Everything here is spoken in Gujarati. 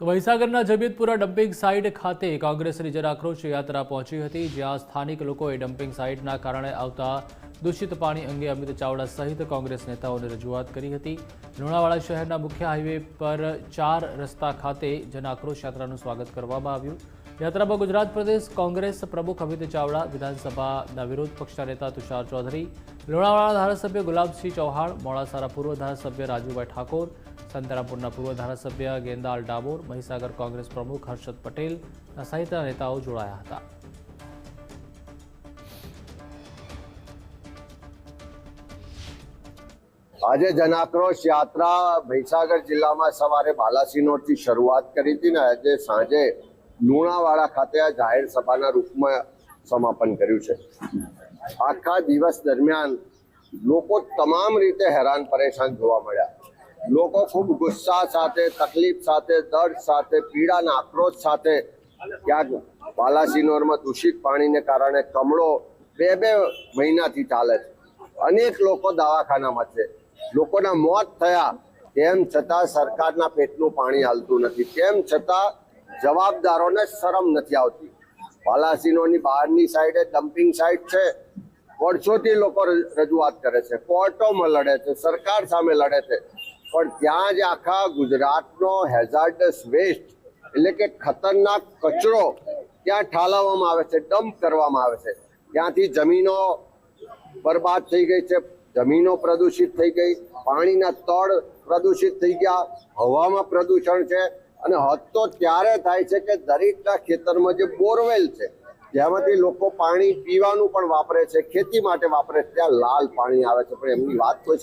તો મહીસાગરના જબીતપુરા ડમ્પિંગ સાઇટ ખાતે કોંગ્રેસની જનાક્રોશ યાત્રા પહોંચી હતી, જ્યાં સ્થાનિક લોકોએ ડમ્પિંગ સાઇટના કારણે આવતા દૂષિત પાણી અંગે અમિત ચાવડા સહિત કોંગ્રેસ નેતાઓને રજૂઆત કરી હતી. લુણાવાડા શહેરના મુખ્ય હાઈવે પર ચાર રસ્તા ખાતે જનાક્રોશ યાત્રાનું સ્વાગત કરવામાં આવ્યું. યાત્રામાં ગુજરાત પ્રદેશ કોંગ્રેસ પ્રમુખ અમિત ચાવડા, વિધાનસભાના વિરોધ પક્ષના નેતા તુષાર ચૌધરી લુણાવાડા ધારાસભ્ય ગુલાબસિંહ ચૌહાણ, મોડાસાના પૂર્વ ધારાસભ્ય રાજુભાઈ ઠાકોર, સંતરામપુરના પૂર્વ ધારાસભ્ય ગેંદાલ ડામોર, મહીસાગર કોંગ્રેસ પ્રમુખ હર્ષદ પટેલ સહિતના નેતાઓ જોડાયા હતા. આજે જનાક્રોશ યાત્રા મહીસાગર જિલ્લામાં સવારે બાલાસિનોરથી શરૂઆત કરી હતી ને આજે સાંજે લુણાવાડા ખાતે આ જાહેર સભાના રૂપમાં સમાપન કર્યું છે. આખા દિવસ દરમિયાન લોકો તમામ રીતે હેરાન પરેશાન જોવા મળ્યા. લોકો ખૂબ ગુસ્સા સાથે, તકલીફ સાથે, દર્દ સાથે, પીડાના આક્રોશ સાથે ક્યાંક બાલાસિનોરમાં દૂષિત પાણીને કારણે કમળો બે બે મહિનાથી ચાલે છે. અનેક લોકો દવાખાનામાં છે. લોકોના મોત થયા તેમ છતાં સરકારના પેટનું પાણી હાલતું નથી. તેમ છતાં જવાબદારોને શરમ નથી આવતી. પાલાસીનોની બહારની સાઈડે ડમ્પિંગ સાઇટ છે. વર્ષોથી લોકો રજૂઆત કરે છે. કોર્ટોમાં લડે છે, સરકાર સામે લડે છે. પણ ત્યાં જ આખા ગુજરાતનો હેઝાર્ડસ વેસ્ટ એટલે કે ખતરનાક કચરો ત્યાં ઠાલવવામાં આવે છે ડમ્પ કરવામાં આવે છે. ત્યાંથી જમીનો બરબાદ થઈ ગઈ છે, જમીનો પ્રદૂષિત થઈ ગઈ, પાણીના તળ પ્રદૂષિત થઈ ગયા, હવામાં પ્રદૂષણ છે. અને હદ તો ત્યારે થાય છે કે દરેકના ખેતરમાં જે બોરવેલ છે, જેમાંથી લોકો પાણી પીવાનું પણ વાપરે છે, ખેતી માટે વાપરે છે, ત્યાં લાલ પાણી આવે છે. પણ એમની વાત કોઈ